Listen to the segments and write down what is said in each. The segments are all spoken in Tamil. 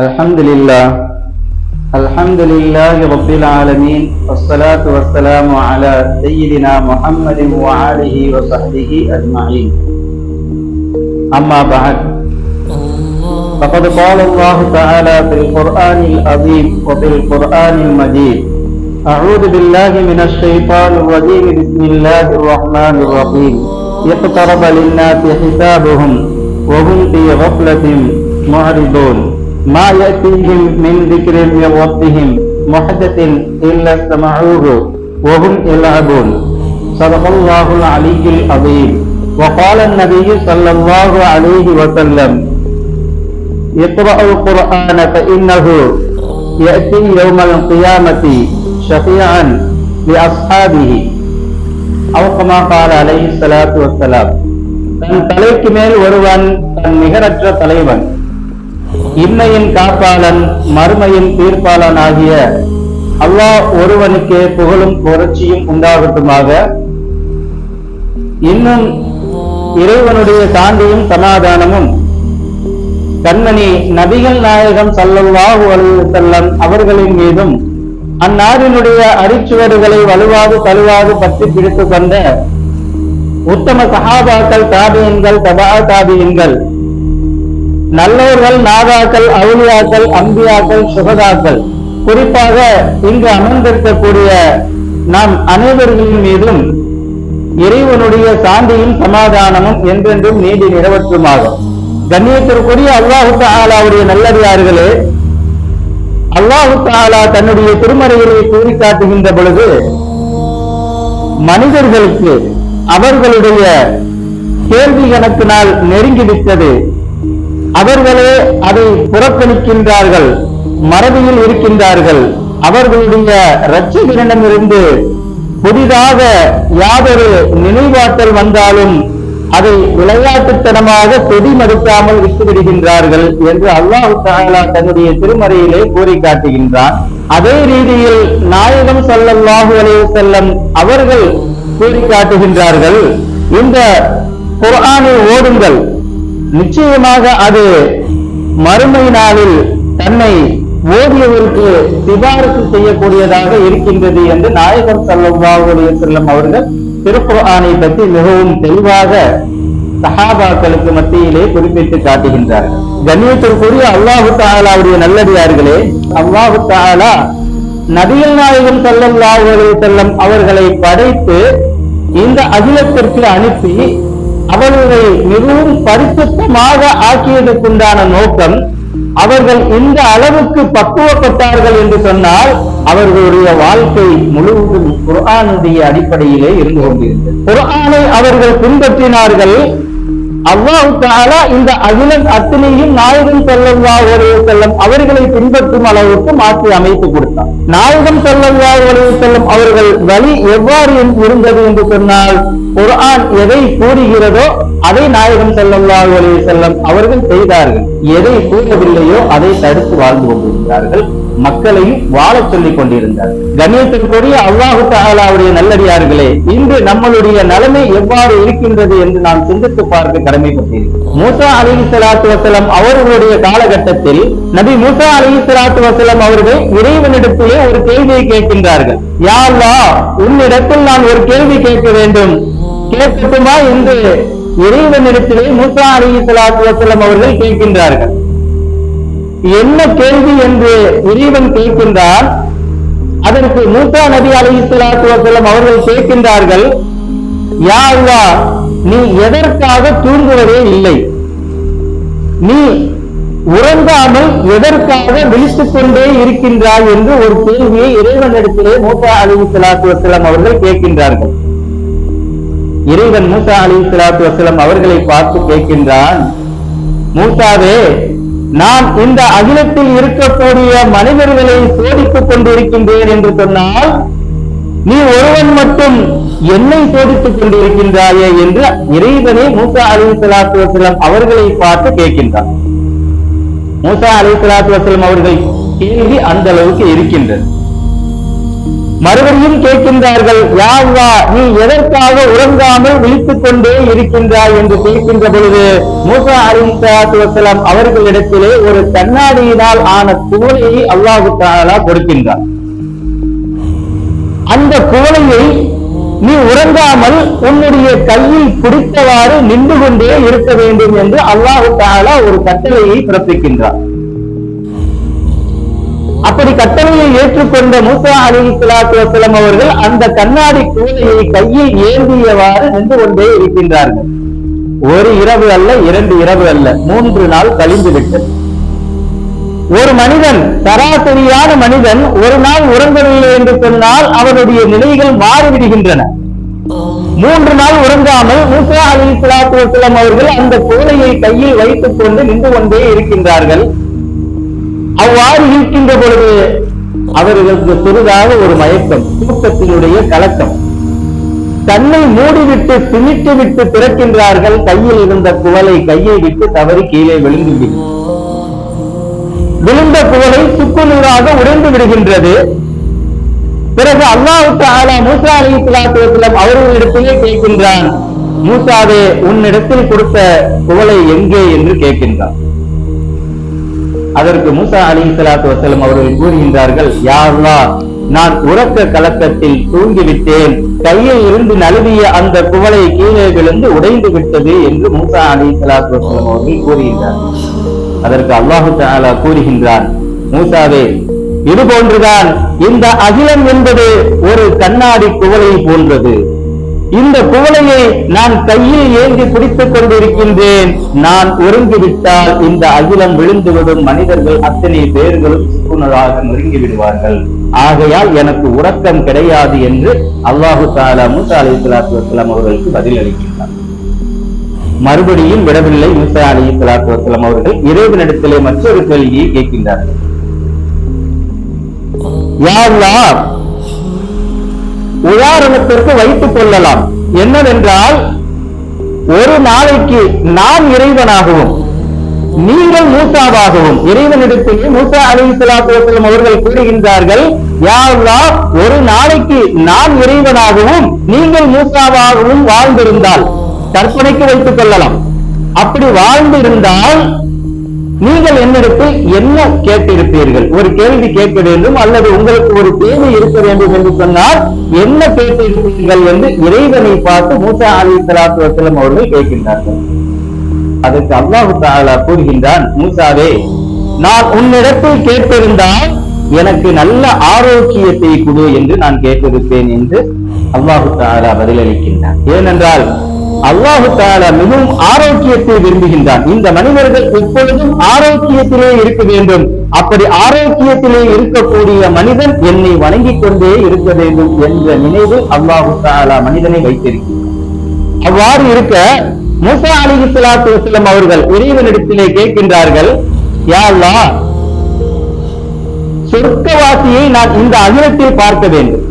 الحمد لله الحمد لله رب العالمين. والصلاة والسلام على سيدنا محمد وآله وصحبه أجمعين. أما بعد. فقد قال الله تعالى في القرآن العظيم وفي القرآن المجيد أعوذ بالله من الشيطان الرجيم. بسم الله الرحمن الرحيم. اقترب للناس حسابهم وهم في غفلة معرضون. ما يأتيهم من ذكر من ربهم محدث إلا استمعوه وهم يلعبون صدق الله العلي العظيم وقال النبي صلى الله عليه وسلم اقرأوا القرآن فإنه يأتي يوم القيامة شفيعا لأصحابه أو كما قال عليه الصلاة والسلام தன் தலைக்கு மேல் ஒருவன் தன் நிகரற்ற தலைவன் இம்மையின் காப்பாளன் மறுமையின் தீர்ப்பாளன் ஆகிய அல்லாஹ் ஒருவனுக்கே புகழும் புரட்சியும் உண்டாகட்டுமாக. இன்னும் இறைவனுடைய சாந்தியும் சமாதானமும் கண்மணி நபிகள் நாயகம் சல்லல்லாஹு அலைஹி அவர்களின் மீதும் அந்நாடினுடைய அரிச்சுவடுகளை வலுவாது தழுவாது பற்றி பிடித்துக் கொண்ட உத்தம சகாபாக்கள் தாபியன்கள் தபா தாபியன்கள் நல்லவர்கள் நாதாக்கள் அவுளியாக்கள் அம்பியாக்கள் சுகதாக்கள். குறிப்பாக இங்கு அமர்ந்திருக்கக்கூடிய நாம் அனைவர்களின் மீதும் இறைவனுடைய சாந்தியும் சமாதானமும் என்றென்றும் நீடி நிறவற்றுமாகும் கண்ணியத்திற்குரிய அல்லாஹு தாலாவுடைய நல்லதார்களே அல்லாஹு தாலா தன்னுடைய திருமறைகளை கூறி காட்டுகின்ற பொழுது மனிதர்களுக்கு அவர்களுடைய கேள்வி கணக்கினால் நெருங்கிவிட்டது. அவர்களே அதை புறக்கணிக்கின்றார்கள் மறதியில் இருக்கின்றார்கள். அவர்களுடைய இரட்சகரிடமிருந்து புதிதாக யாதொரு நினைவாற்றல் வந்தாலும் அதை விளையாட்டுத்தனமாக செடி மறுக்காமல் விட்டுவிடுகின்றார்கள் என்று அல்லாஹு தாலா தன்னுடைய திருமறையிலே கூறி காட்டுகின்றார் அதே ரீதியில் நாயகம் ஸல்லல்லாஹு அலே செல்லம் அவர்கள் கூறி காட்டுகின்றார்கள் இந்த குரானை ஓடுங்கள் நிச்சயமாக அது மறுமை நாளில் தன்னை ஓதியவருக்கு சிபாரிசு செய்யக்கூடியதாக இருக்கின்றது என்று நாயகர் ஸல்லல்லாஹு செல்லம் அவர்கள் திருக்குர்ஆனை பற்றி மிகவும் தெளிவாக சஹாபாக்களுக்கு மத்தியிலே குறிப்பிட்டு காட்டுகின்றார்கள். கண்ணியத்திற்குரிய அல்லாஹு தாலாவுடைய நல்லடியார்களே அல்லாஹு தாலா நபிகள் நாயகம் செல்லம் செல்லம் அவர்களை படைத்து இந்த அகிலத்திற்கு அனுப்பி அவர்களை மிகவும் பரிசுத்தமாக ஆக்கியதற்குண்டான நோக்கம் அவர்கள் இந்த அளவுக்கு பக்குவப்பட்டார்கள் என்று சொன்னால் அவர்களுடைய வாழ்க்கை முழுவதும் குரானுடைய அடிப்படையிலே இருந்து கொண்டிருந்தது. குரானை அவர்கள் பின்பற்றினார்கள் அல்லாஹ் தாலா இந்த அகிலன் அத்தனையும் நாயகம் ஸல்லல்லாஹு ஒரே செல்லம் அவர்களை பின்பற்றும் அளவுக்கு மாற்றி அமைத்து கொடுத்தார் நாயகம் ஸல்லல்லாஹு ஒரு செல்லம் அவர்கள் வழி எவ்வாறு இருந்தது என்று சொன்னால் குரான் எதை கூறுகிறதோ அதை நாயகம் ஸல்லல்லாஹு ஒரே செல்லம் அவர்கள் செய்தார்கள். எதை கூறவில்லையோ அதை தடுத்து வாழ்ந்து கொண்டிருந்தார்கள். மக்களையும் வாழச் சொல்லிக் கொண்டிருந்தார். கண்ணியத்துக்குரிய அல்லாஹு தாலாவுடைய நல்லடியார்களே இன்று நம்மளுடைய நிலைமை எவ்வாறு இருக்கின்றது என்று நாம் சிந்தித்து பார்க்க கடமைப்பட்டிருக்கிறோம். மூசா அலி சலாத்து வசலம் அவர்களுடைய காலகட்டத்தில் நபி மூசா அலி சலாத்து வசலம் அவர்கள் இறைவனிடத்திலே ஒரு கேள்வியை கேட்கின்றார்கள். யா உன்னிடத்தில் நான் ஒரு கேள்வி கேட்க வேண்டும். கேட்கட்டுமா என்று இறைவனிடத்திலே மூசா அலி சலாத்து வசலம் அவர்கள் கேட்கின்றார்கள். என்ன கேள்வி என்று இறைவன் கேட்கின்றார்? அதற்கு மூத்தா நபி அலி இஸ்லாத்து வசலம் அவர்கள் கேட்கின்றார்கள் யா நீ எதற்காக தூங்குவதே இல்லை? நீ உறங்காமல் எதற்காக விழித்துக் கொண்டே இருக்கின்றாய்? என்று ஒரு கேள்வியை இறைவனிடத்திலே மூசா அலி இஸ்லாத்து வசலம் அவர்கள் கேட்கின்றார்கள். இறைவன் மூசா அலி இஸ்லாத்து அவர்களை பார்த்து கேட்கின்றான் மூசாவே நான் இந்த அகிலத்தில் இருக்கக்கூடிய மனிதர்களை சோதித்துக் கொண்டிருக்கின்றேன் என்று சொன்னால் நீ ஒருவன் மட்டும் என்னை சோதித்துக் கொண்டிருக்கின்றாயே என்று இறைவனே மூசா அலி சலாத்து வசலம் அவர்களை பார்த்து கேட்கின்றார். மூசா அலி சலாத்து வசலம் அவர்கள் கேள்வி அந்த அளவுக்கு இருக்கின்றது. மறுபடியும் கேட்கின்றார்கள் யாவா நீ எதற்காக உறங்காமல் விழித்துக் கொண்டே இருக்கின்றாய்? என்று கேட்கின்ற பொழுது மூசா அலி அவர்களிடத்திலே ஒரு கண்ணாடியினால் ஆன குவலையை அல்லாஹு தாலா கொடுக்கின்றார். அந்த குவலையை நீ உறங்காமல் உன்னுடைய கையில் பிடித்தவாறு நின்று கொண்டே இருக்க வேண்டும் என்று அல்லாஹு தாலா ஒரு கட்டளையை பிறப்பிக்கின்றார். அப்படி கட்டளையை ஏற்றுக்கொண்ட மூசா அலி சலாத்து வசலம் அவர்கள் அந்த கண்ணாடி கூலையை கையில் ஏந்தியவாறு நின்று கொண்டே இருக்கின்றார்கள். ஒரு இரவு அல்ல இரண்டு இரவு அல்ல மூன்று நாள் கழிந்து விட்டது. ஒரு மனிதன் சராசரியான மனிதன் ஒரு நாள் உறங்கவில்லை என்று சொன்னால் அவனுடைய நிலைகள் மாறிவிடுகின்றன. மூன்று நாள் உறங்காமல் மூசா அலி சலாத்து வசலம் அவர்கள் அந்த கூலையை கையில் வைத்துக் கொண்டு நின்று கொண்டே இருக்கின்றார்கள். அவ்வாறு இருக்கின்ற பொழுது அவர்களுக்கு சிறிதாக ஒரு மயக்கம் தூக்கத்தினுடைய கலக்கம். தன்னை மூடிவிட்டு திணித்து விட்டு திறக்கின்றார்கள் கையில் இருந்த குவலை கையை விட்டு தவறி கீழே விழுந்து விழுந்த குவலை சுக்குநூறாக உடைந்து விடுகின்றது. பிறகு அல்லாவுக்கு ஆலா மூசா அலி இஸ்லாத்துவலம் அவர்களிடத்திலே கேட்கின்றான் மூசாவே உன்னிடத்தில் கொடுத்த குவலை எங்கே? என்று கேட்கின்றான். அதற்கு மூசா அலி சலாத்து வசலம் அவர்கள் கூறுகின்றார்கள் யாருலா நான் உறக்க கலக்கத்தில் தூங்கிவிட்டேன். கையில் இருந்து நழுவிய அந்த குவளை கீழே விழுந்து உடைந்து விட்டது என்று மூசா அலி சலாத்து வசலம் அவர்கள் கூறுகின்றார்கள். அதற்கு அல்லாஹு தாலா கூறுகின்றான் மூசாவே இது போன்றுதான். இந்த அகிலம் என்பது ஒரு கண்ணாடி குவளை போன்றது. இந்த குவளையை நான் கையில் ஏந்தி பிடித்துக் கொண்டிருக்கின்றேன். நான் ஒருங்கிவிட்டால் இந்த அகிலம் விழுந்துவிடும் மனிதர்கள் அத்தனை பேர்களும் சுக்குனராக நொறுங்கி விடுவார்கள் ஆகையால் எனக்கு உறக்கம் கிடையாது என்று அல்லாஹு தாலா மூசா அலி சலாத்து வசலாம் அவர்களுக்கு பதில் அளிக்கின்றார் மறுபடியும் விடவில்லை மூசா அலி சலாத்து வசலாம் அவர்கள் இறைவனிடத்திலே மற்றொரு கேள்வியை கேட்கின்றார்கள். யாரெல்லாம் உதாரணத்திற்கு வைத்துக் கொள்ளலாம். என்னவென்றால் ஒரு நாளைக்கு நான் இறைவனாகவும் நீங்கள் மூசாவாகவும் இறைவனிடத்தில் மூசா அலி சலாத்துவசலம் அவர்கள் கூறுகின்றார்கள் யாருலா ஒரு நாளைக்கு நான் இறைவனாகவும் நீங்கள் மூசாவாகவும் வாழ்ந்திருந்தால் கற்பனைக்கு வைத்துக் கொள்ளலாம். அப்படி வாழ்ந்திருந்தால் நீங்கள் என்னிடத்தில் என்ன கேட்டிருப்பீர்கள்? ஒரு கேள்வி கேட்க வேண்டும் அல்லது உங்களுக்கு ஒரு தேவை இருக்க வேண்டும் என்று சொன்னால் என்ன கேட்டிருப்பீர்கள் என்று இறைவனை பார்த்து மூசா அலி சலாத்து வசலம் அவர்கள் கேட்கின்றார்கள். அதற்கு அல்லாஹு தாலா கூறுகின்றான் மூசாவே நான் உன்னிடத்தில் கேட்டிருந்தால் எனக்கு நல்ல ஆரோக்கியத்தை கொடு என்று நான் கேட்டிருப்பேன் என்று அல்லாஹு தாலா பதிலளிக்கின்றான். ஏனென்றால் அல்லாஹு தாலா மிகவும் ஆரோக்கியத்தை விரும்புகின்றான். இந்த மனிதர்கள் எப்பொழுதும் ஆரோக்கியத்திலே இருக்க வேண்டும். அப்படி ஆரோக்கியத்திலே இருக்கக்கூடிய மனிதன் என்னை வணங்கிக் கொண்டே இருக்க வேண்டும் என்ற நினைவு அல்லாஹு தாலா மனிதனை வைத்திருக்கிறார் அவ்வாறு இருக்க மூசா அலி சலாத்து வசலம் அவர்கள் இறைவனிடத்திலே கேட்கின்றார்கள் யா சொர்க்கவாசியை நான் இந்த அகிலத்தில் பார்க்க வேண்டும்.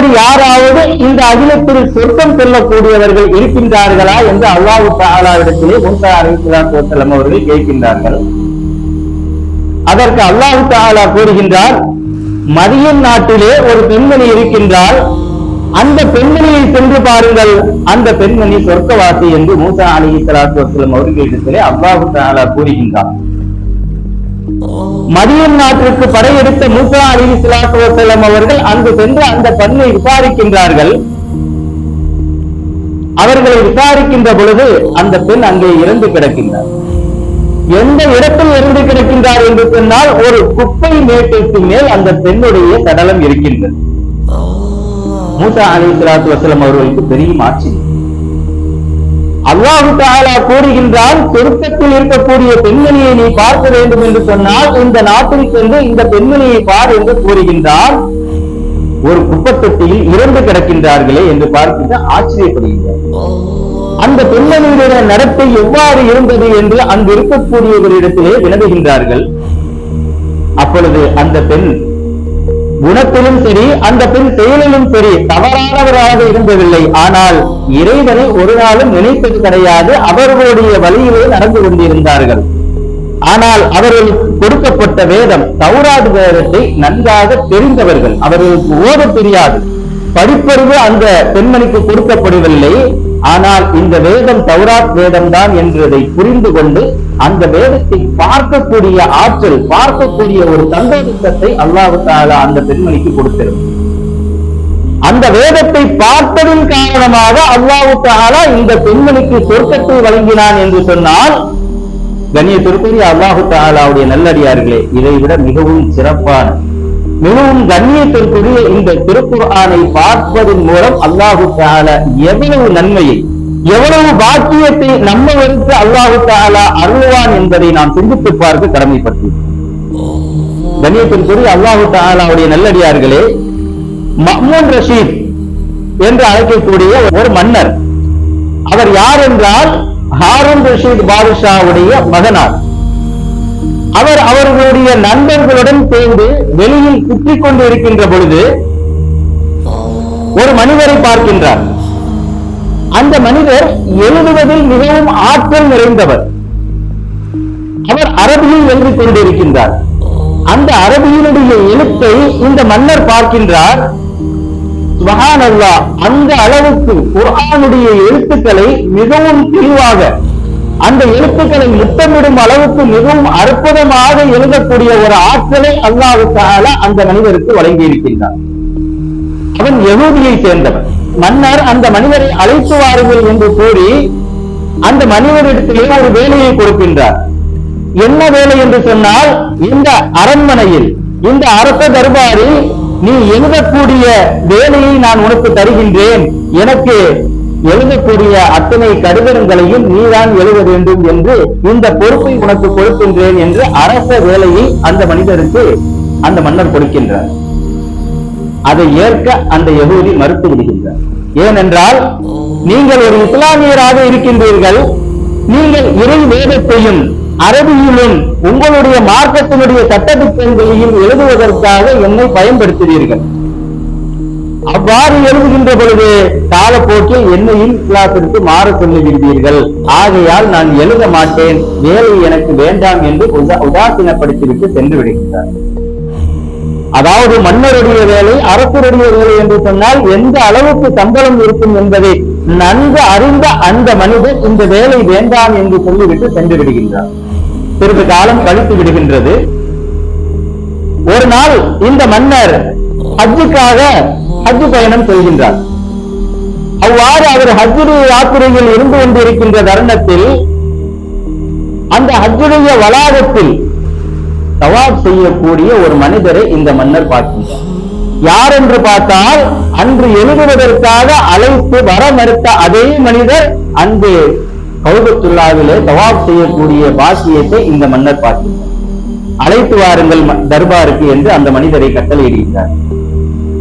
அப்படி யாராவது இந்த அகிலத்தில் சொர்க்கம் செல்லக்கூடியவர்கள் இருக்கின்றார்களா என்று அல்லாஹு தாலாவிடத்திலே மூசா அவர்கள் கேட்கின்றார்கள். அதற்கு அல்லாஹு தாலா கூறுகின்றார் மதியம் நாட்டிலே ஒரு பெண்மணி இருக்கின்றால் அந்த பெண்மணியை சென்று பாருங்கள் அந்த பெண்மணி சொர்க்கவாசி என்று மூசா அலி சலாத்து வசலம் அவர்களிடத்திலே அல்லாஹு தாலா கூறுகின்றார். மதியம் நாட்டிற்கு படையெடுத்த மூசா அலி சலாத்து வசலம் அவர்கள் அங்கு சென்று அந்த பெண்ணை விசாரிக்கின்றார்கள். அவர்களை விசாரிக்கின்ற பொழுது அந்த பெண் அங்கே இறந்து கிடக்கின்றார். எந்த இடத்தில் இருந்து கிடக்கின்றார் என்று சொன்னால் ஒரு குப்பை மேட்டிற்கு மேல் அந்த பெண்ணுடைய சடலம் இருக்கின்றது. மூசா அலி சலாத்து வசலம் அவர்களுக்கு பெரிய ஆட்சி. அல்லாஹு தாலா கூறுகின்றால் சொருக்கத்தில் இருக்கக்கூடிய பெண்மணியை நீ பார்க்க வேண்டும் என்று சொன்னால் இந்த நாட்டில் சென்று இந்த பெண்மணியை பார் என்று கூறுகின்றார் ஒரு குப்பத்தொட்டியில் இறந்து கிடக்கின்றார்களே என்று பார்க்கின்ற ஆச்சரியப்படுகின்றார். அந்த பெண்மணியுடைய நடத்தை எவ்வாறு இருந்தது என்று அங்கு இருக்கக்கூடியவரிடத்திலே வினவுகின்றார்கள். அப்பொழுது அந்த பெண் குணத்திலும் சரி அந்த பெண் செயலிலும் சரி தவறானவராக இருந்ததில்லை. ஆனால் இறைவனை ஒரு நாளும் நினைத்தது கிடையாது. அவர்களுடைய வழியிலே நடந்து கொண்டிருந்தார்கள். ஆனால் அவர்கள் கொடுக்கப்பட்ட வேதம் தௌராது வேதத்தை நன்றாக தெரிந்தவர்கள். அவர்களுக்கு ஓத தெரியாது. படிப்பறிவு அந்த பெண்மணிக்கு கொடுக்கப்படவில்லை. ஆனால் இந்த வேதம் தௌராத் வேதம் தான் என்றதை புரிந்து கொண்டு அந்த வேதத்தை பார்க்கக்கூடிய ஆற்றல் பார்க்கக்கூடிய ஒரு சந்தோஷத்தை அல்லாஹு தாலா அந்த பெண்மணிக்கு கொடுத்திருக்கும் அந்த வேதத்தை பார்த்ததன் காரணமாக அல்லாஹு தாலா இந்த பெண்மணிக்கு சொர்க்கத்தை வழங்கினான் என்று சொன்னால் கண்ணியத்திற்குரிய அல்லாஹு தாலாவுடைய நல்லடியார்களே இதை விட மிகவும் சிறப்பான மிகவும் கண்ணியத்திற்குரிய இந்த திருக்குர்ஆனை பார்ப்பதன் மூலம் அல்லாஹு தாலா எவ்வளவு நன்மையை எவ்வளவு பாக்கியத்தை நம்மவருக்கு அல்லாஹு தாலா அருள்வான் என்பதை நாம் சிந்தித்து பார்க்க கடமைப்பட்டோம் கண்ணியத்திற்குரிய அல்லாஹு தாலாவுடைய நல்லடியார்களே மஹ்மூன் ரஷீத் என்று அழைக்கக்கூடிய ஒரு மன்னர். அவர் யார் என்றால் ஹாரூன் ரஷீத் பாதுஷாவுடைய மகனார். அவர் அவர்களுடைய நண்பர்களுடன் சேர்ந்து வெளியில் சுற்றிக் கொண்டு இருக்கின்ற பொழுது ஒரு மனிதரை பார்க்கின்றார். அந்த மனிதர் எழுதுவதில் மிகவும் ஆற்றல் நிறைந்தவர். அவர் அரபியில் எழுதி கொண்டிருக்கின்றார். அந்த அரபியினுடைய எழுத்தை இந்த மன்னர் பார்க்கின்றார். சுபஹான் அந்த அளவுக்கு குரானுடைய எழுத்துக்களை மிகவும் தெளிவாக அந்த எழுத்துக்களை முத்தமிடும் அளவுக்கு மிகவும் அற்புதமாக எழுதக்கூடிய ஒரு ஆற்றலை அல்லாவுக்காக அந்த மனிதருக்கு வழங்கி இருக்கின்றார் அவன் யகூதியை சேர்ந்தவன். மன்னர் அந்த மனிதரை அழைத்து வாருங்கள் என்று கூறி அந்த மனிதரிடத்திலே ஒரு வேலையை கொடுக்கின்றார். என்ன வேலை என்று சொன்னால் இந்த அரண்மனையில் இந்த அரச தர்பாரில் நீ எழுதக்கூடிய வேலையை நான் உனக்கு தருகின்றேன். எனக்கு எழுதக்கூடிய அத்தனை கடிதங்களையும் நீதான் எழுத வேண்டும் என்று இந்த பொறுப்பை உனக்கு கொடுக்கின்றேன் என்று அரச வேலையை அந்த மனிதருக்கு அந்த மன்னர் கொடுக்கின்றார். அதை ஏற்க அந்த யகுதி மறுத்து விடுகின்றார் ஏனென்றால் நீங்கள் ஒரு இஸ்லாமியராக இருக்கின்றீர்கள் நீங்கள் இறை வேதத்தையும் அரபியிலும் உங்களுடைய மார்க்கத்தினுடைய சட்டத்திட்டங்களையும் எழுதுவதற்காக என்னை பயன்படுத்துவீர்கள். அவ்வாறு எழுதுகின்ற பொழுது காலப்போக்கில் என்னையும் இஸ்லாத்திற்கு மாற சொல்லுகின்றீர்கள். ஆகையால் நான் எழுத மாட்டேன் வேலை எனக்கு வேண்டாம் என்று உதா- உதாசீனப்படுத்திவிட்டு சென்று விடுகின்றார். அதாவது மன்னருடைய வேலை அரசருடைய வேலை என்று சொன்னால் எந்த அளவுக்கு சம்பளம் இருக்கும் என்பதை நன்கு அறிந்த அந்த மனிதன் இந்த வேலை வேண்டாம் என்று சொல்லிவிட்டு சென்று விடுகின்றார் சிறிது காலம் கழித்து விடுகின்றது. ஒரு நாள் இந்த மன்னர் ஹஜ்ஜுக்காக ஹஜ்ஜு பயணம் செய்கின்றார். அவ்வாறு அவர் ஹஜ்ஜுடைய யாத்திரையில் இருந்து கொண்டிருக்கின்ற தருணத்தில் அந்த ஹஜ்ஜுடைய வளாகத்தில் தவாப் செய்யக்கூடிய ஒரு மனிதரை இந்த மன்னர் பார்க்கின்றார். யார் என்று பார்த்தால் அன்று எழுதுவதற்காக அழைத்து வர மறுத்த அதே மனிதர் அன்று கௌபத்துல்லாவிலே தவாப் செய்யக்கூடிய பாக்கியத்தை இந்த மன்னர் பார்க்கின்றார். அழைத்து வாருங்கள் தர்பாருக்கு என்று அந்த மனிதரை கட்டளையிடுகின்றார்.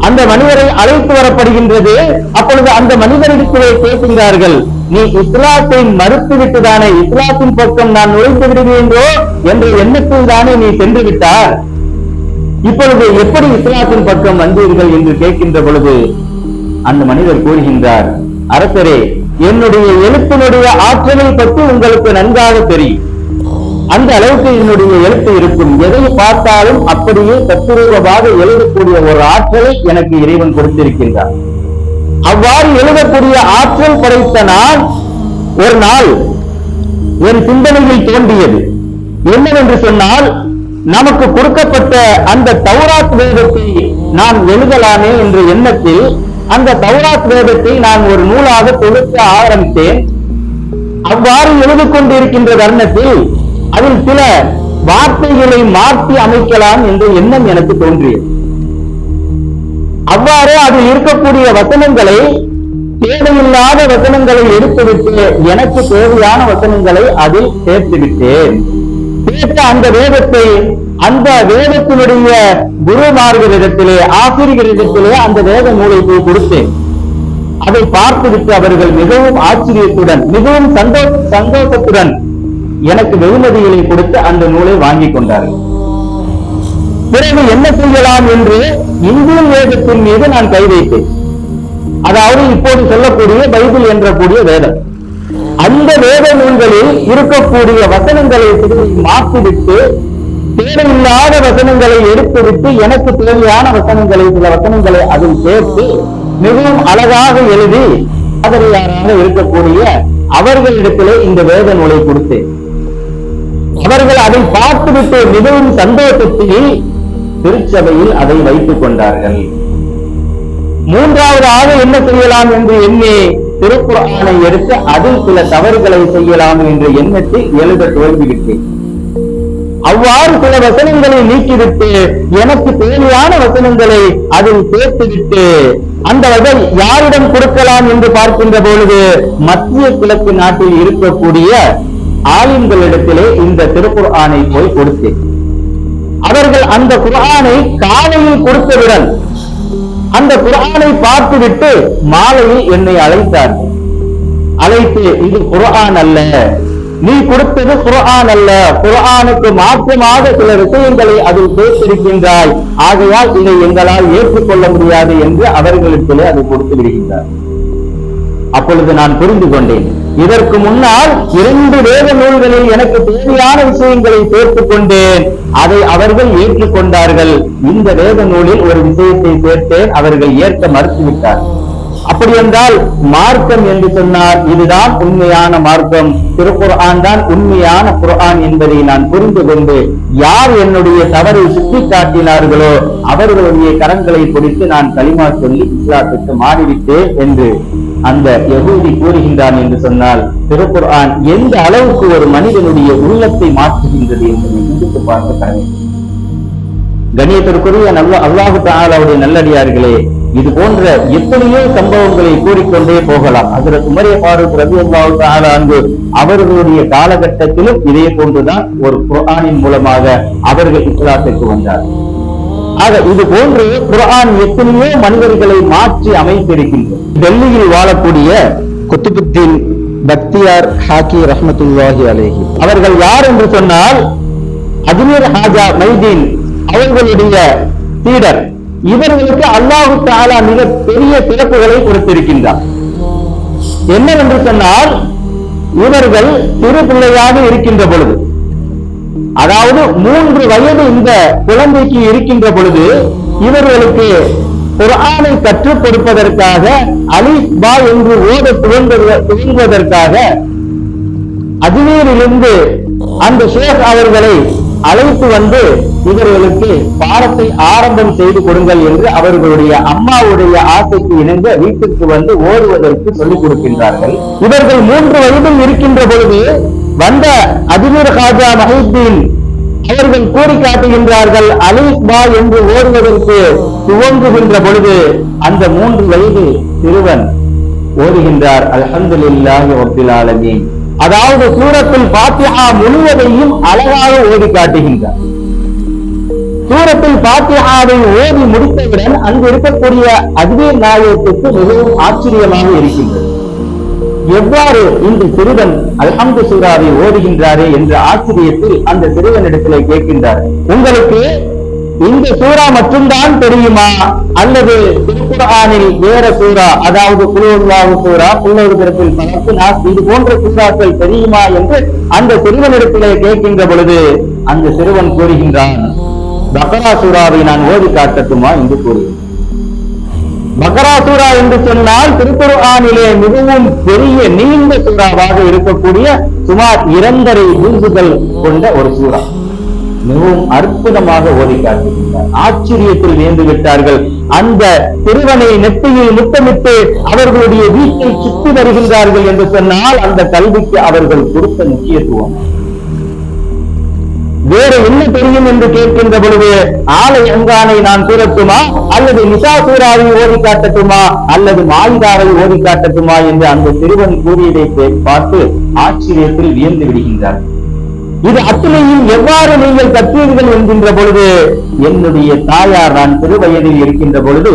அந்த மனிதரை அழைத்து வரப்படுகின்றது அப்பொழுது அந்த மனிதரிடத்திலே கேட்கின்றார்கள் நீ இஸ்லாத்தை மறுத்துவிட்டு தானே இஸ்லாத்தின் பக்கம் நான் நுழைந்து விடுவேன்றோ என்ற எண்ணத்தில் தானே நீ சென்று விட்டார் இப்பொழுது எப்படி இஸ்லாத்தின் பக்கம் வந்தீர்கள் என்று கேட்கின்ற பொழுது அந்த மனிதர் கூறுகின்றார் அரசரே என்னுடைய எழுத்தினுடைய ஆற்றலை பற்றி உங்களுக்கு நன்றாக தெரியும். அந்த அளவுக்கு என்னுடைய எழுத்து இருக்கும். எதை பார்த்தாலும் அப்படியே தத்துரூபமாக எழுதக்கூடிய ஒரு ஆற்றலை எனக்கு இறைவன் கொடுத்திருக்கின்றார். அவ்வாறு எழுதக்கூடிய ஆற்றல் படைத்த நான் ஒரு நாள் என் சிந்தனையில் தோன்றியது. என்னவென்று சொன்னால் நமக்கு கொடுக்கப்பட்ட அந்த தௌராத் வேதத்தை நான் எழுதலாமே என்ற எண்ணத்தில் அந்த தௌராத் வேதத்தை நான் ஒரு நூலாக தொகுக்க ஆரம்பித்தேன். அவ்வாறு எழுது கொண்டிருக்கின்ற தருணத்தில் அதில் சில வார்த்தைகளை மாற்றி அமைக்கலாம் என்ற எண்ணம் எனக்கு தோன்றியது. அவ்வாறு அதில் இருக்கக்கூடிய வசனங்களை தேவையில்லாத வசனங்களை எடுத்துவிட்டு எனக்கு தேவையான வசனங்களை அதில் சேர்த்து சேர்த்த அந்த வேதத்தை அந்த வேதத்தினுடைய குருமார்களிடத்திலே ஆசிரியரிடத்திலே அந்த வேத நூலை போய் கொடுத்தேன். அதை பார்த்துவிட்டு அவர்கள் மிகவும் ஆச்சரியத்துடன் மிகவும் சந்தோஷ சந்தோஷத்துடன் எனக்கு வெகுமதிகளை கொடுத்து அந்த நூலை வாங்கிக் கொண்டார்கள். பிறகு என்ன செய்யலாம் என்று இந்திய வேதத்தின் மீது நான் கை வைத்தேன். அதாவது இப்போது சொல்லக்கூடிய பைபிள் என்றக்கூடிய வேதம். அந்த வேத நூல்களில் இருக்கக்கூடிய வசனங்களை மாற்றிவிட்டு தேவையில்லாத வசனங்களை எடுத்துவிட்டு எனக்கு தேவையான வசனங்களை சில வசனங்களை அதில் சேர்த்து மிகவும் அழகாக எழுதி ஆதரவாராக இருக்கக்கூடிய அவர்களிடத்திலே இந்த வேத நூலை கொடுத்தேன். அவர்கள் அதை பார்த்துவிட்டு மிகவும் சந்தோஷத்தில் திருச்சபையில் அதை வைத்துக் கொண்டார்கள். மூன்றாவதாக என்ன செய்யலாம் என்று எண்ணி திருக்குறானை எடுத்து அதில் சில தவறுகளை செய்யலாம் என்ற எண்ணத்தை எழுத துவங்கிவிட்டேன் அவ்வாறு சில வசனங்களை நீக்கிவிட்டு எனக்கு தேவையான வசனங்களை அதில் சேர்த்துவிட்டு அந்த வகை யாரிடம் கொடுக்கலாம் என்று பார்க்கின்ற பொழுது மத்திய கிழக்கு நாட்டில் இருக்கக்கூடிய ஆலிம்களிடத்திலே இந்த திருக்குர்ஆனை போய் கொடுத்தேன். அவர்கள் அந்த குரானை காலையில் கொடுத்தவுடன் அந்த குரானை பார்த்துவிட்டு மாலையில் என்னை அழைத்தார்கள். அழைத்து இது குரான் அல்ல. நீ கொடுத்தது குரான் அல்ல. குரானுக்கு மாற்றமாக சில விஷயங்களை அதில் சேர்த்திருக்கின்றாய். ஆகையால் இதை எங்களால் ஏற்றுக்கொள்ள முடியாது என்று அவர்களுக்கு அதை கொடுத்து விடுகின்றார் அப்பொழுது நான் புரிந்து கொண்டேன். இதற்கு முன்னால் இரண்டு வேத நூல்களில் எனக்கு தேவையான விஷயங்களை சேர்த்துக் கொண்டேன். அதை அவர்கள் ஏற்றுக்கொண்டார்கள் இந்த வேத நூலில் ஒரு விஷயத்தை சேர்த்தேன். அவர்கள் ஏற்க மறுத்துவிட்டார். அப்படி என்றால் மார்க்கம் என்று சொன்னார் இதுதான் உண்மையான மார்க்கம். திருக்குர்ஆன் தான் உண்மையான குர்ஆன் என்பதை நான் புரிந்து கொண்டு யார் என்னுடைய தவறை சுட்டி காட்டினார்களோ அவர்களுடைய கரங்களை பிடித்து நான் களிமா சொல்லி இஸ்லாத்துக்கு மாறிவிட்டேன் என்று அந்த யகூதி கூறுகின்றான் என்று சொன்னால் திருக்குர்ஆன் எந்த அளவுக்கு ஒரு மனிதனுடைய உள்ளத்தை மாற்றுகின்றது என்பதை சிந்தித்து பார்க்க கடமை கண்ணியத்திற்குரிய நல்ல அல்லாஹு தாலாவுடைய நல்லடியார்களே இது போன்ற எத்தனையோ சம்பவங்களை கூறிக்கொண்டே போகலாம். அதற்கு குமரிய பாரூக் ரவி அல்லாஹு தாலா அன்பு அவர்களுடைய காலகட்டத்திலும் இதே போன்றுதான் ஒரு குரானின் மூலமாக அவர்கள் இஸ்லாத்துக்கு வந்தார் ஆக இது போன்று குரான் எத்தனையோ மனிதர்களை மாற்றி அமைத்திருக்கின்றது. டெல்லியில் வாழக்கூடிய குத்துபுத்தீன் பக்தியார் ஹாக்கி ரஹமத்துல்லாஹி அலேஹி. அவர்கள் யார் என்று சொன்னால் அஜ்மீர் ஹாஜா மைதீன் அவர்களுடைய சீடர் இவர்களுக்கு அல்லாஹு தாலா மிக பெரிய சிறப்புகளை கொடுத்திருக்கின்றார். என்னவென்று சொன்னால் இவர்கள் சிறு பிள்ளையாக இருக்கின்ற பொழுது அதாவது மூன்று வயது இந்த குழந்தைக்கு இருக்கின்ற பொழுது இவர்களுக்கு குரானை கற்றுக் கொடுப்பதற்காக அலிஸ் பா என்று ஓத துவங்குவதற்காக அஜ்மீரிலிருந்து அந்த ஷேக் அவர்களை அழைத்து வந்து இவர்களுக்கு பாடத்தை ஆரம்பம் செய்து கொடுங்கள் என்று அவர்களுடைய அம்மாவுடைய ஆசைக்கு இணங்க வீட்டுக்கு வந்து ஓடுவதற்கு சொல்லிக் கொடுக்கின்றார்கள். இவர்கள் மூன்று வயதில் இருக்கின்ற பொழுது வந்த அதிபர் ஹாஜா மஹித்தீன் அவர்கள் கூறி காட்டுகின்றார்கள் அலீஸ் பா என்று ஓடுவதற்கு துவங்குகின்ற பொழுது அந்த மூன்று வயது சிறுவன் ஓடுகின்றார் அல்ஹம்துலில்லாஹி இல்லாஹி அதாவது சூரத்தில் பாத்தியா முழுவதையும் அழகாக ஓடி காட்டுகின்றார் சூரத்தில் பாத்தியாவை ஓடி முடித்தவுடன் அங்கு இருக்கக்கூடிய அஜ்மீர் நாயகத்துக்கு மிகவும் ஆச்சரியமாக இருக்கின்றது. எவ்வாறு இந்த சிறுவன் அல்ஹம்து சூராவை ஓடுகின்றாரே என்ற ஆச்சரியத்தில் அந்த சிறுவனிடத்திலே கேட்கின்றார். உங்களுக்கு இந்த சூரா மட்டும்தான் தெரியுமா? அல்லது திருக்குர்ஆனில் வேற சூரா அதாவது குலுவல்லாஹு சூரா புல்லொரு பிறப்பில் இது போன்ற சூறாக்கள் தெரியுமா என்று அந்த சிறுவனிடத்திலே கேட்கின்ற பொழுது அந்த சிறுவன் கூறுகின்றான் பக்ரா சூராவை நான் ஓதி காட்டட்டுமா? என்று கூறுகிறான். பக்ரா என்று சொன்னால் திருக்குர்ஆனிலே மிகவும் பெரிய நீண்ட சூறாவாக இருக்கக்கூடிய சுமார் இரண்டரை ஜூசுகள் கொண்ட ஒரு சூறா. மிகவும் அற்புதமாக ஓதி காட்டுகின்றார் ஆச்சரியத்தில் வியந்து விட்டார்கள். அந்த திருவனை நெத்தியில் முத்தமிட்டு அவர்களுடைய வீட்டை சுற்றி வருகின்றார்கள் என்று சொன்னால் அந்த கல்விக்கு அவர்கள் கொடுத்த முக்கியத்துவம். வேறு என்ன தெரியும் என்று கேட்கின்ற பொழுது ஆலை அங்கானை நான் சூரட்டுமா அல்லது நிசா சூறாவை ஓடி காட்டட்டுமா? அல்லது மாயிதாவை ஓடி காட்டட்டுமா? என்று அந்த சிறுவன் கூறியதை கே- பார்த்து ஆச்சரியத்தில் வியந்து விடுகின்றார் இது அத்தனையும் எவ்வாறு நீங்கள் கற்றீர்கள் என்கின்ற பொழுது என்னுடைய தாயார் நான் திருவயதில் இருக்கின்ற பொழுது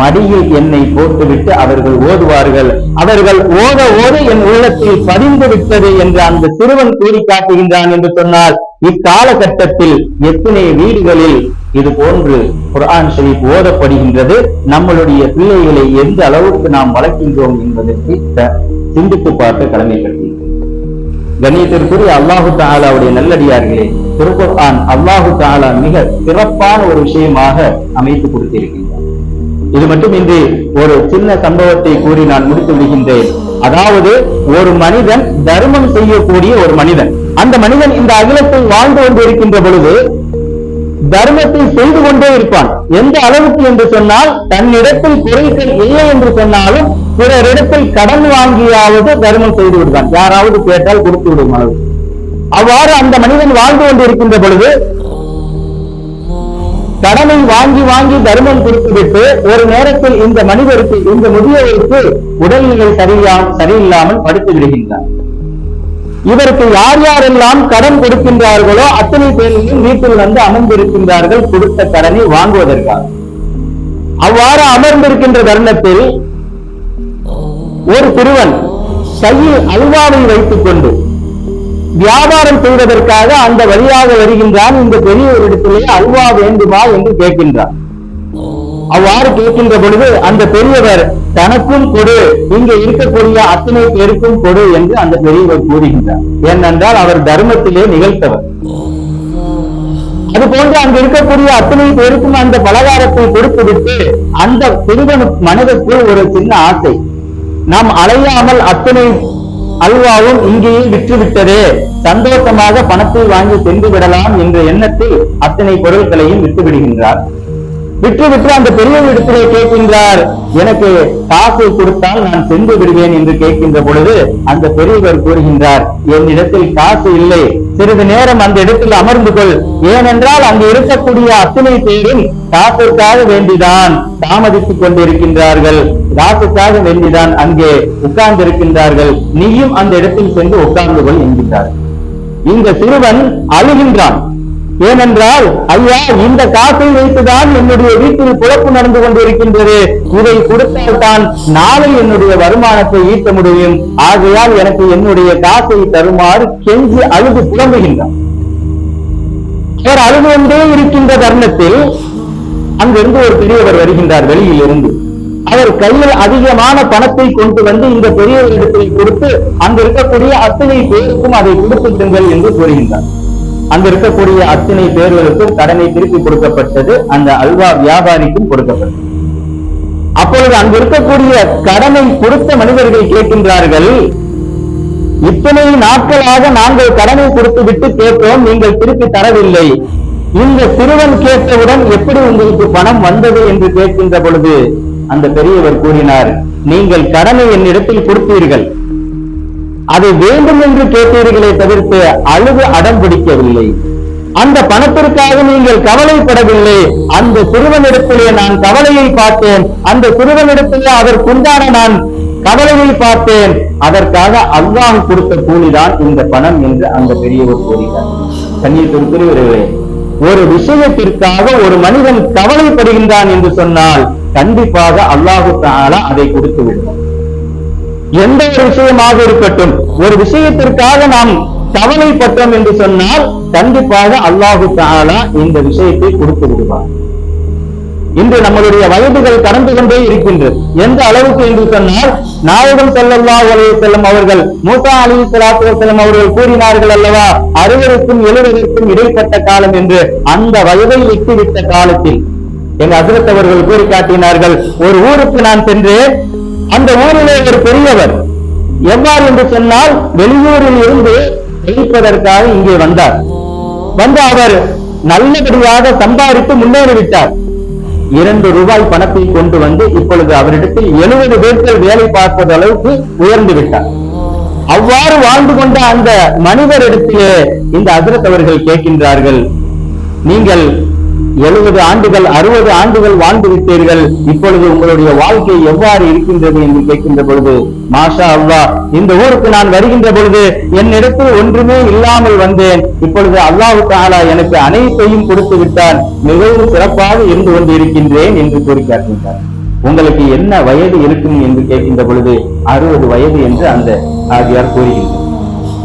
மடியில் என்னை போட்டுவிட்டு அவர்கள் ஓதுவார்கள் அவர்கள் ஓத ஓத என் உள்ளத்தில் பதிந்து விட்டது என்று அந்த சிறுவன் கூறி காட்டுகின்றான் என்று சொன்னால் இக்காலகட்டத்தில் எத்தனை வீடுகளில் இது போன்று குரான் ஷரீப் ஓதப்படுகின்றது நம்மளுடைய பிள்ளைகளை எந்த அளவுக்கு நாம் வளர்க்கின்றோம் என்பதற்கு சிந்தித்து பார்க்க கடமைகள் கணியத்திற்குரிய அல்லாஹு தாலாவுடைய நல்லடியார்களே திருக்குர்ஆன் அல்லாஹு தாலா மிக சிறப்பான ஒரு விஷயமாக அமைத்து கொடுத்திருக்கின்றார். இது மட்டுமின்றி ஒரு சின்ன சம்பவத்தை கூறி நான் முடித்து விடுகின்றேன். அதாவது ஒரு மனிதன் தர்மம் செய்யக்கூடிய ஒரு மனிதன் அந்த மனிதன் இந்த அகிலத்தில் வாழ்ந்து கொண்டிருக்கின்ற பொழுது தர்மத்தை செய்து கொண்டே இருப்பான். எந்த அளவுக்கு என்று சொன்னால் தன்னிடத்தில் குறைகள் இல்லை என்று சொன்னாலும் பிறரிடத்தில் கடன் வாங்கியாவது தர்மம் செய்து விடுவான். யாராவது கேட்டால் கொடுத்து விடும் அளவு அவ்வாறு அந்த மனிதன் வாழ்ந்து கொண்டிருக்கின்ற பொழுது கடனை வாங்கி வாங்கி தர்மம் கொடுத்துவிட்டு ஒரு நேரத்தில் இந்த மனிதருக்கு இந்த முதியவருக்கு உடல்நிலை சரியா சரியில்லாமல் படுத்து விடுகின்றார் இவருக்கு யார் யாரெல்லாம் கடன் கொடுக்கின்றார்களோ அத்தனை பேரையும் வீட்டில் வந்து அமர்ந்திருக்கின்றார்கள் கொடுத்த கடனை வாங்குவதற்காக. அவ்வாறு அமர்ந்திருக்கின்ற தருணத்தில் ஒரு சிறுவன் கையில் அல்வாவை வைத்துக் கொண்டு வியாபாரம் செய்வதற்காக அந்த வழியாக வருகின்றான் இந்த பெரியவரிடத்திலே அல்வா வேண்டுமா? என்று கேட்கின்றான். அவ்வாறு கேட்கின்ற பொழுது அந்த பெரியவர் தனக்கும் கொடு இங்க இருக்கக்கூடிய அத்தனை பேருக்கும் கொடு என்று அந்த பெரியவர் கூறுகின்றார். ஏனென்றால் அவர் தர்மத்திலே நிகழ்த்தவர். அது போன்று அங்கு இருக்கக்கூடிய அத்தனை பேருக்கும் அந்த பலகாரத்தை கொடுத்துவிட்டு அந்த சிறுவன் மனதுக்குள் ஒரு சின்ன ஆசை. நாம் அலையாமல் அத்தனை அல்வாவும் இங்கேயே விற்றுவிட்டதே சந்தோஷமாக பணத்தை வாங்கி சென்று விடலாம் என்ற எண்ணத்தில் அத்தனை பொருட்களையும் விட்டு விடுகின்றார் விட்டு விட்டு அந்த பெரியவரிடத்திலே கேட்கின்றார். எனக்கு காசை கொடுத்தால் நான் சென்று விடுவேன் என்று கேட்கின்ற பொழுது அந்த பெரியவர் கூறுகின்றார் என்னிடத்தில் காசு இல்லை. சிறிது நேரம் அந்த இடத்தில் அமர்ந்து கொள். ஏனென்றால் அங்கு இருக்கக்கூடிய அத்தனை பேரும் காசுக்காக வேண்டிதான் தாமதித்துக் கொண்டிருக்கின்றார்கள். காசுக்காக வேண்டிதான் அங்கே உட்கார்ந்திருக்கின்றார்கள். நீயும் அந்த இடத்தில் சென்று உட்கார்ந்து கொள் என்கின்றார். இந்த சிறுவன் அழுகின்றான். ஏனென்றால் ஐயா இந்த காசை வைத்துதான் என்னுடைய வீட்டில் குழப்பு நடந்து கொண்டிருக்கின்றது. இதை கொடுத்தால் தான் நாளை என்னுடைய வருமானத்தை ஈட்ட முடியும். ஆகையால் எனக்கு என்னுடைய காசை தருமாறு கெஞ்சி அழுது புலம்புகின்றார் அவர் அழுது கொண்டே இருக்கின்ற தருணத்தில் அங்கிருந்து ஒரு பெரியவர் வருகின்றார் வெளியில் இருந்து அவர் கையில் அதிகமான பணத்தை கொண்டு வந்து இந்த பெரியவரிடத்தில் கொடுத்து அங்க இருக்கக்கூடிய அத்தனை பேருக்கும் அதை கொடுத்து விடுங்கள் என்று கூறுகின்றார். அங்க இருக்கக்கூடிய அத்தனை பேர்களுக்கும் கடனை திருப்பி கொடுக்கப்பட்டது அந்த அல்வா வியாபாரிக்கும் கொடுக்கப்பட்டது. அப்பொழுது அங்கு இருக்கக்கூடிய கடனை கொடுத்த மனிதர்கள் கேட்கின்றார்கள் இத்தனை நாட்களாக நாங்கள் கடனை கொடுத்து விட்டு கேட்டோம் நீங்கள் திருப்பி தரவில்லை. இந்த சிறுவன் கேட்டவுடன் எப்படி உங்களுக்கு பணம் வந்தது என்று கேட்கின்ற பொழுது அந்த பெரியவர் கூறினார் நீங்கள் கடனை என்னிடத்தில் கொடுத்தீர்கள். அதை வேண்டும் என்று கேட்டீர்களே தவிர்த்து அழுது அடம் பிடிக்கவில்லை. அந்த பணத்திற்காக நீங்கள் கவலைப்படவில்லை. அந்த சிறுவனிடத்திலே நான் கவலையை பார்த்தேன். அந்த சிறுவனிடத்திலே அதற்குண்டான நான் கவலையை பார்த்தேன். அதற்காக அல்லாஹ் கொடுத்த கூலிதான் இந்த பணம் என்று அந்த பெரியவர் கூறினார். கண்ணியத்திற்குரியவர்களே ஒரு விஷயத்திற்காக ஒரு மனிதன் கவலைப்படுகின்றான் என்று சொன்னால் கண்டிப்பாக அல்லாஹு அதை கொடுத்து விடுவார் எந்த ஒரு விஷயமாக இருக்கட்டும். ஒரு விஷயத்திற்காக நாம் கவலைப்பட்டோம் என்று சொன்னால் கண்டிப்பாக அல்லாஹு தாலா இந்த விஷயத்தை கொடுத்து விடுவார் இன்று நம்மளுடைய வயதுகள் கடந்து கொண்டே இருக்கின்றது. எந்த அளவுக்கு என்று சொன்னால் நாயகம் செல்லல்லா அலைஹி செல்லும் அவர்கள் மூசா அலி சலாத்து செல்லும் அவர்கள் கூறினார்கள் அல்லவா அறுவருக்கும் எழுவதற்கும் இடைப்பட்ட காலம் என்று அந்த வயதை விட்டுவிட்ட காலத்தில். எங்க அசுரத்தவர்கள் கூறி காட்டினார்கள் ஒரு ஊருக்கு நான் சென்று அந்த ஊரிலே ஒரு பெரியவர் எவ்வாறு என்று சொன்னால் வெளியூரில் இருந்து கழிப்பதற்காக இங்கே வந்தார். வந்து அவர் நல்லபடியாக சம்பாதித்து முன்னேறிவிட்டார் இரண்டு ரூபாய் பணத்தை கொண்டு வந்து இப்பொழுது அவரிடத்தில் எழுபது பேர்கள் வேலை பார்ப்பது அளவுக்கு உயர்ந்து விட்டார். அவ்வாறு வாழ்ந்து கொண்ட அந்த மனிதரிடத்திலே இந்த அஜரத் அவர்கள் கேட்கின்றார்கள் நீங்கள் எழுபது ஆண்டுகள் அறுபது ஆண்டுகள் வாழ்ந்து விட்டீர்கள். இப்பொழுது உங்களுடைய வாழ்க்கை எவ்வாறு இருக்கின்றது என்று கேட்கின்ற பொழுது மாஷா அல்லா இந்த ஊருக்கு நான் வருகின்ற பொழுது என்னிடத்தில் ஒன்றுமே இல்லாமல் வந்தேன். இப்பொழுது அல்லாஹு தாலா எனக்கு அனைத்தையும் கொடுத்து விட்டான். மிகவும் சிறப்பாக இருந்து கொண்டு இருக்கின்றேன் என்று கூறி காட்டுகின்றார். உங்களுக்கு என்ன வயது இருக்கும் என்று கேட்கின்ற பொழுது அறுபது வயது என்று அந்த ஆகியார் கூறுகின்றார்.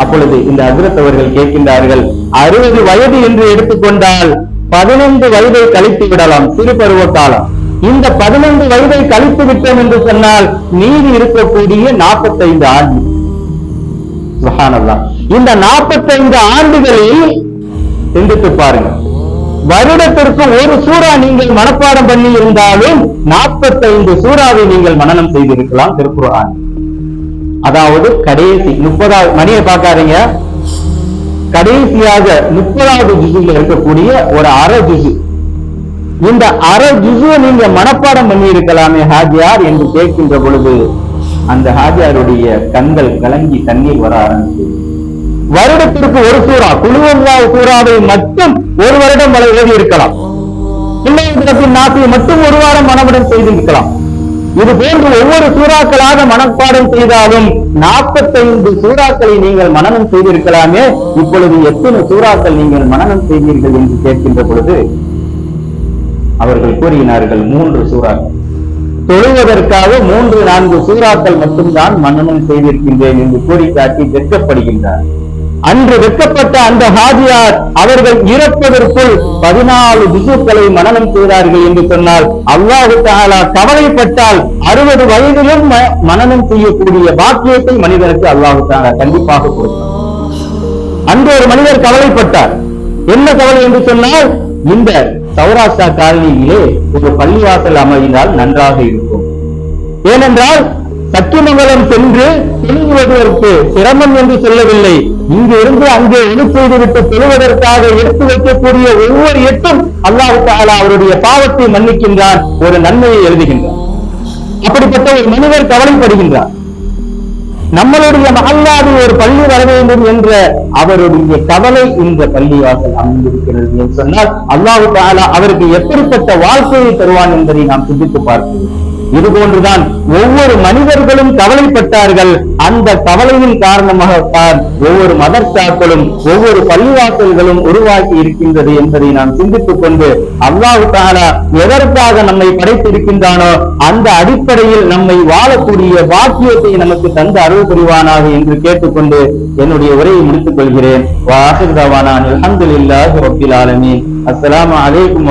அப்பொழுது இந்த அதிரத்தவர்கள் கேட்கின்றார்கள் அறுபது வயது என்று எடுத்துக்கொண்டால் பதினைந்து வயதை கழித்து விடலாம் சிறு பருவ காலம் இந்த பதினைந்து வயதை கழித்து விட்டோம் என்று சொன்னால் மீதி இருக்கக்கூடிய நாற்பத்தைந்து ஆண்டு. இந்த 45 ஆண்டுகளில் சிந்தித்து பாருங்க. வருடத்திற்கு ஒரு சூறா நீங்கள் மனப்பாடம் பண்ணி இருந்தாலும் 45 சூறாவை நீங்கள் மனநம் செய்திருக்கலாம் திருக்குறான் அதாவது கடைசி முப்பதாவது மணியை பார்க்காதீங்க. கடைசியாக முப்பதாவது ஜிசுல இருக்கக்கூடிய ஒரு அரை ஜிசு இந்த அரை ஜுசுவை நீங்க மனப்பாடம் பண்ணி இருக்கலாமே ஹாஜியார் என்று கேட்கின்ற பொழுது அந்த ஹாஜியாருடைய கண்கள் கலங்கி தண்ணீர் வர ஆரம்பிச்சு வருடத்திற்கு ஒரு சூறா குழுவல்லா சூறாவை மட்டும் ஒரு வருடம் வரை எழுதி இருக்கலாம் இல்லை நாசியை மட்டும் ஒரு வாரம் மனமுடன் செய்திருக்கலாம். இது போன்று ஒவ்வொரு சூறாக்களாக மனப்பாடம் செய்தாலும் 45 சூறாக்களை நீங்கள் மனநம் செய்திருக்கலாமே. இப்பொழுது எத்தனை சூறாக்கள் நீங்கள் மனநம் செய்தீர்கள் என்று கேட்கின்ற பொழுது அவர்கள் கூறினார்கள் மூன்று சூறாக்கள். தொழுவதற்காக மூன்று நான்கு சூறாக்கள் மட்டும்தான் மன்னனம் செய்திருக்கின்றேன் என்று கூறி காட்டி வெட்கப்படுகின்றார் அன்று வெட்கப்பட்ட அந்த ஹாஜியார் அவர்கள் இறப்பதற்குள் பதினாலு திசுக்களை மனநம் செய்தார்கள் என்று சொன்னால் அல்லாஹு தாலா கவலைப்பட்டால் அறுபது வயதிலும் மனநம் மனனம் செய்யக்கூடிய பாக்கியத்தை மனிதனுக்கு அல்லாஹு தாலா கண்டிப்பாக கொடுத்தார் அன்று ஒரு மனிதர் கவலைப்பட்டார். என்ன கவலை என்று சொன்னால் இந்த சௌராஷ்டிரா காலனியிலே ஒரு பள்ளிவாசல் அமைந்தால் நன்றாக இருக்கும். ஏனென்றால் சத்தியமங்கலம் சென்று தொழுவதற்கு சிரமம் என்று சொல்லவில்லை. இங்கிருந்து அங்கே ஒளி செய்துவிட்டு தொழுவதற்காக எடுத்து வைக்கக்கூடிய ஒவ்வொரு எட்டும் அல்லாஹ் தஆலா அவருடைய பாவத்தை மன்னிக்கின்றான் ஒரு நன்மையை எழுதுகின்றான். அப்படிப்பட்ட ஒரு மனிதர் கவலைப்படுகின்றார். நம்மளுடைய மகல்லாது ஒரு பள்ளி வர வேண்டும் என்ற அவருடைய கவலை இந்த பள்ளிவாசல் அமைந்திருக்கிறது என்று சொன்னால் அல்லாஹு தாலா அவருக்கு எப்படிப்பட்ட வாழ்க்கையை தருவான் என்பதை நாம் சிந்தித்து பார்க்கிறோம். இது போன்றுதான் ஒவ்வொரு மனிதர்களும் கவலைப்பட்டார்கள். அந்த கவலையின் காரணமாகத்தான் ஒவ்வொரு மதர்சாக்களும் ஒவ்வொரு பள்ளிவாசல்களும் உருவாக்கி இருக்கின்றது என்பதை நாம் சிந்தித்துக் கொண்டு அல்லாஹு தாலா எதற்காக நம்மை படைத்திருக்கின்றானோ அந்த அடிப்படையில் நம்மை வாழக்கூடிய வாக்கியத்தை நமக்கு தந்து அருள் புரிவானாக என்று கேட்டுக்கொண்டு என்னுடைய உரையை முடித்துக் கொள்கிறேன். வாஹிர் தவானான் அல்ஹம்துலில்லாஹி ரப்பில் ஆலமீன். அஸ்ஸலாமு அலைக்கும்